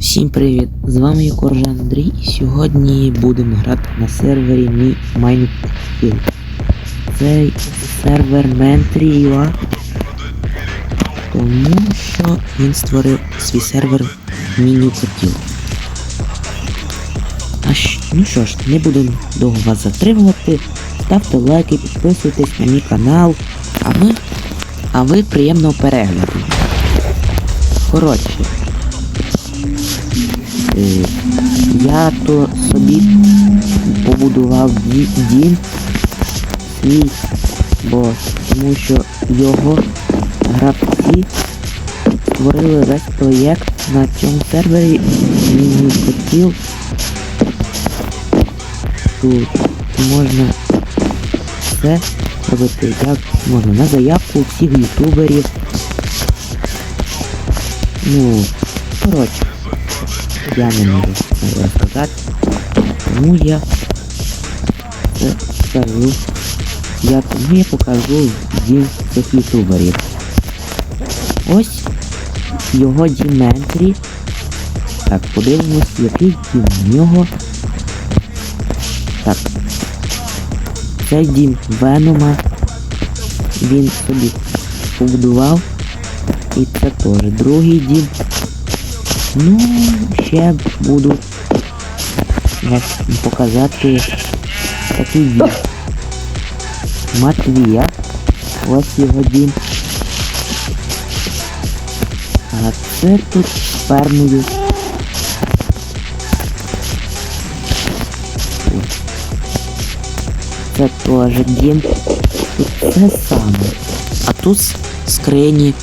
Всім привіт! З вами я Андрій і сьогодні будемо грати на сервері Mi Minefield. Цей сервер Mentrua, тому що він створив свій сервер Міні Котіл. А щ- ну що ж, не буду довго вас затримувати. Ставте лайки, підписуйтесь на мій канал. А ми, а ви приємного перегляду. Коротше, Я то собі побудував дім свій, бо тому що його гравці створили весь проєкт на цьому сервері він хотів. Тут можна все робити як можна на заявку всіх ютуберів. Ну, коротше я не можу це розказати. Тому я це скажу. Я я покажу дім цих ютуберів. Ось його діментрі. Так, подивимось, який дім в нього. Так. Це дім Венома. Він собі побудував. І це теж другий дім. Ну, ще буду як показати такий дім. Матвія. Ось його дім. А це тут з фермою. Це теж дім. Тут все саме. А тут с- скрині.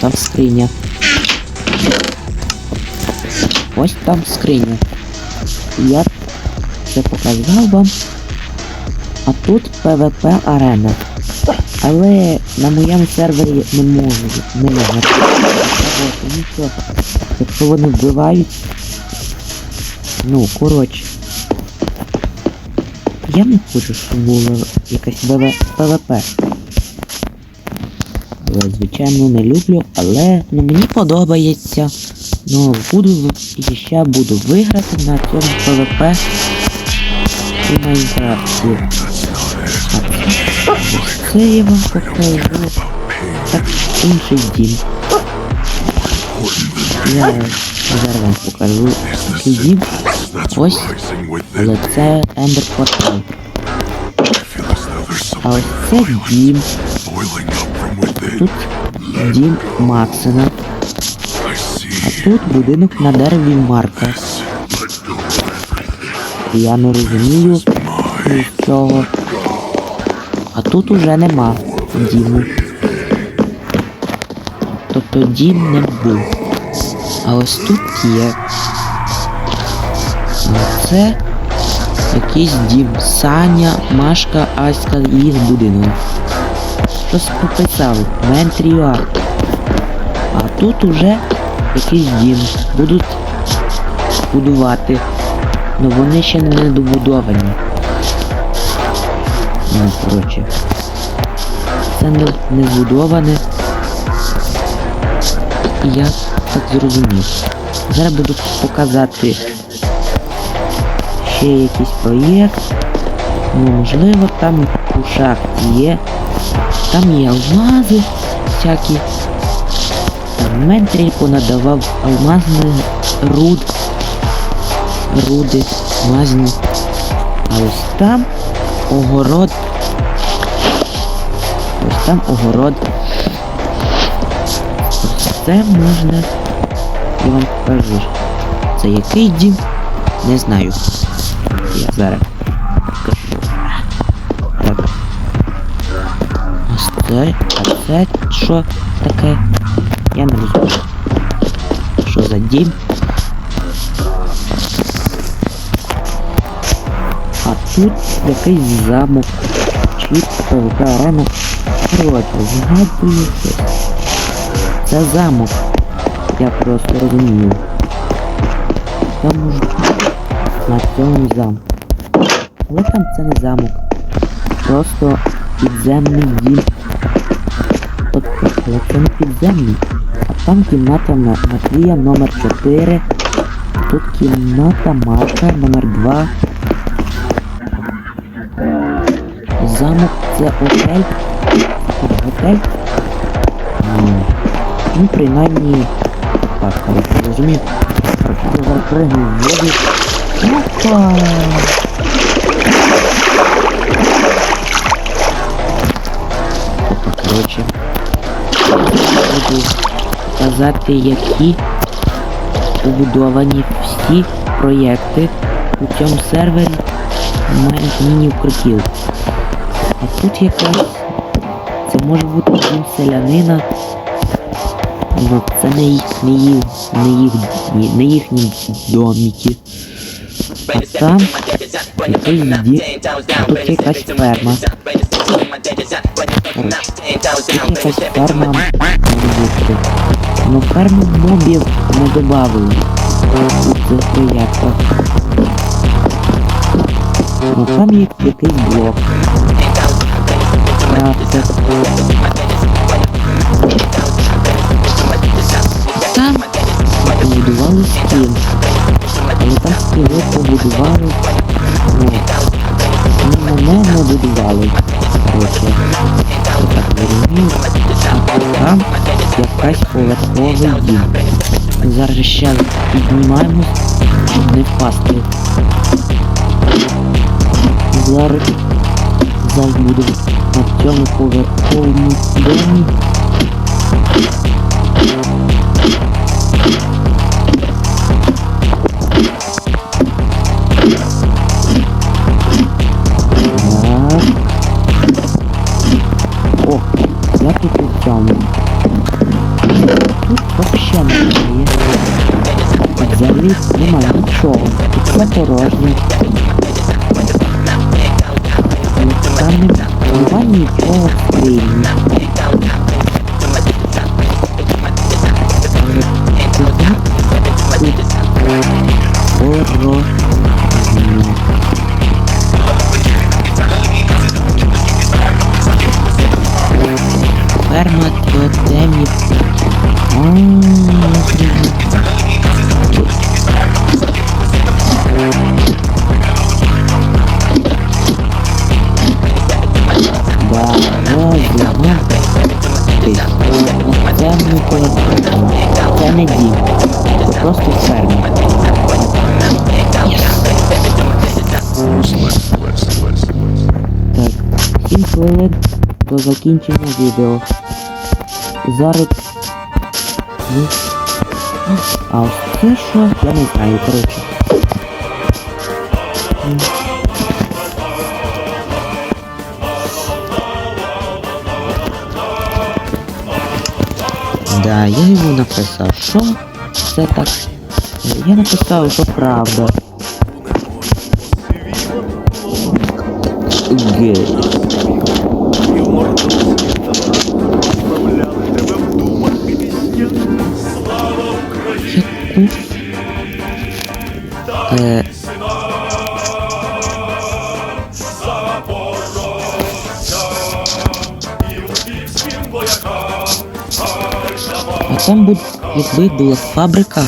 Там скриня. Ось там скриня. Я це показав вам. А тут PvP арена. Але на моєму сервері не можу, не можна. Тому що, якщо вони вбивають. Ну, коротше. Я не хочу, щоб було якась. Я, звичайно, не люблю, але ну, мені подобається. Ну, буду і ще буду виграти на цьому ПВП і Майнкрафті. Це я вам покажу. Так, інший дім. Я зараз вам покажу такий дім. Ось, але це Ender Portal. А ось це дім. Тут дім Максена. А тут будинок на дереві Марка. Я не розумію цього. А тут уже нема діму. Тобто дім не був. А ось тут є. А це якийсь дім. Саня, Машка, Аська їх будинок. Щось пописав. Ментріа. А тут уже якийсь дім. Будуть будувати. Ну вони ще не добудовані. Ну, коротше. Це не, не збудоване. І я так зрозумів. Зараз буду показати ще якийсь проєкт. Ну, можливо, там у шахті є. Там є алмази всякі. Там ментрі понадавав алмазний руд. Руди, алмазні. А ось там огород. Ось там огород. Ось це можна. Я вам покажу. Це який дім? Не знаю. Я зараз Ось це, а це що таке? Я не розумію. Що за дім? А тут якийсь замок. Чи ПВП арена. Коротше, згадую щось. Це замок. Я просто розумію. Я можу на цьому замку. Але там це не замок. Просто підземний дім. Але це а Там кімната Ма- Матвія номер 4. Тут кімната Марка номер 2. Замок це готель. Тут готель. Ну, принаймні. Так, коротше, розумію. Я зараз в воду. Опа! Опа, коротше. Буду казати, які побудовані всі проєкти у цьому сервері міні-укриттів. А тут якась. Це може бути дім селянина. Ну, це не їх, не їх, не їх, не їхні доміки. А там якийсь дім, тут якась ферма. Ну ферму мобів не додавали у цих проєктах. Ну там є якийсь блок. Там побудували стін. Але там стіни побудували. Ну мене не будували. Там якась поверховий дім. Зараз ще піднімаємось, щоб не впасти. Зараз зараз буду на цьому поверховому домі. Тут просто ферма. Так, 7 хвилин до закінчення відео. Зараз. Ну. А це що? Я не знаю, коротше. Да, я йому написав, що це так. Я написав, що правда. Гей. Там буде, якби була фабрика.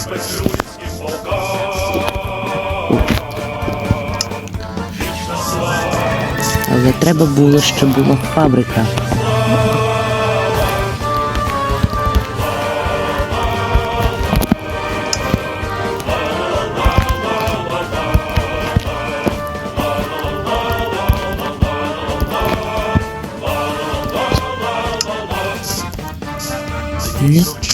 Але треба було, щоб була фабрика. Проти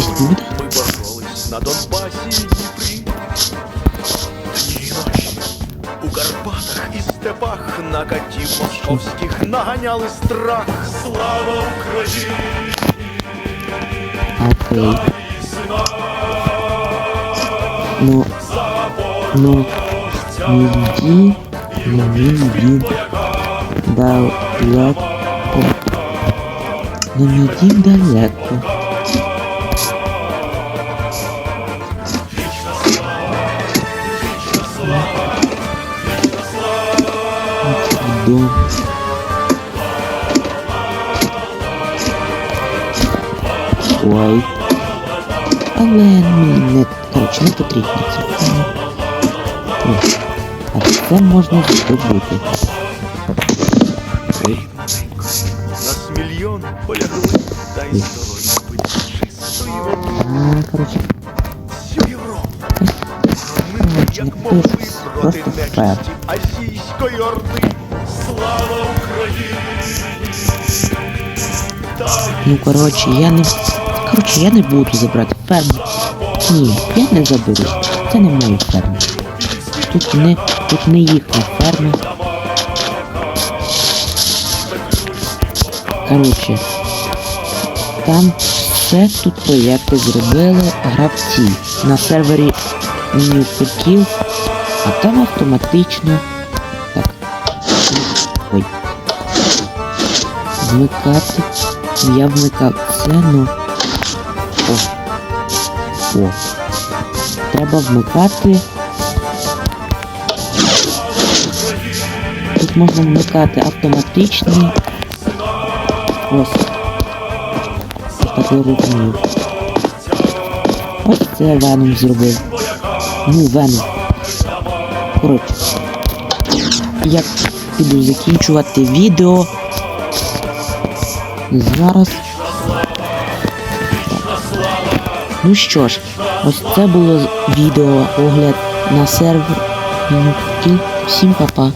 вражого. не буде? Ми боролись на Донбасі і Дніпрі. Дні і ночі у Карпатах і степах на катів московських наганяли страх. Слава Україні! Окей. Ну, ну, не йди, не йди. Далеко. Ну не йди далеко. Дом. Ой. Але мені не, коротше, не потрібно це. Ой. А це можна здобути. Ой. Нас мільйон полягли, та й здоров'я пить чистої води. А, коротше, Всю Європу. Ми, Коротше, як не могли пишеш, проти просто фер. нечисті азійської орди. Слава Україні! Ну, коротше, я не. Коротше, я не буду забрати ферму. Ні, я не заберу. Це не мої ферми. Тут не, тут не їхня ферма. Коротше, там все тут проєкти зробили гравці на сервері Ньюкеркіл, а там автоматично. Ой. Вмикати. Я вмикав це, ну. О. О. Треба вмикати. Тут можна вмикати автоматичний. Ось. Я. Ось це Веном зробив. Ну, Веном. Коротше. Я піду закінчувати відео. Зараз. Ну що ж, ось це було відео огляд на сервер. Всім па-па.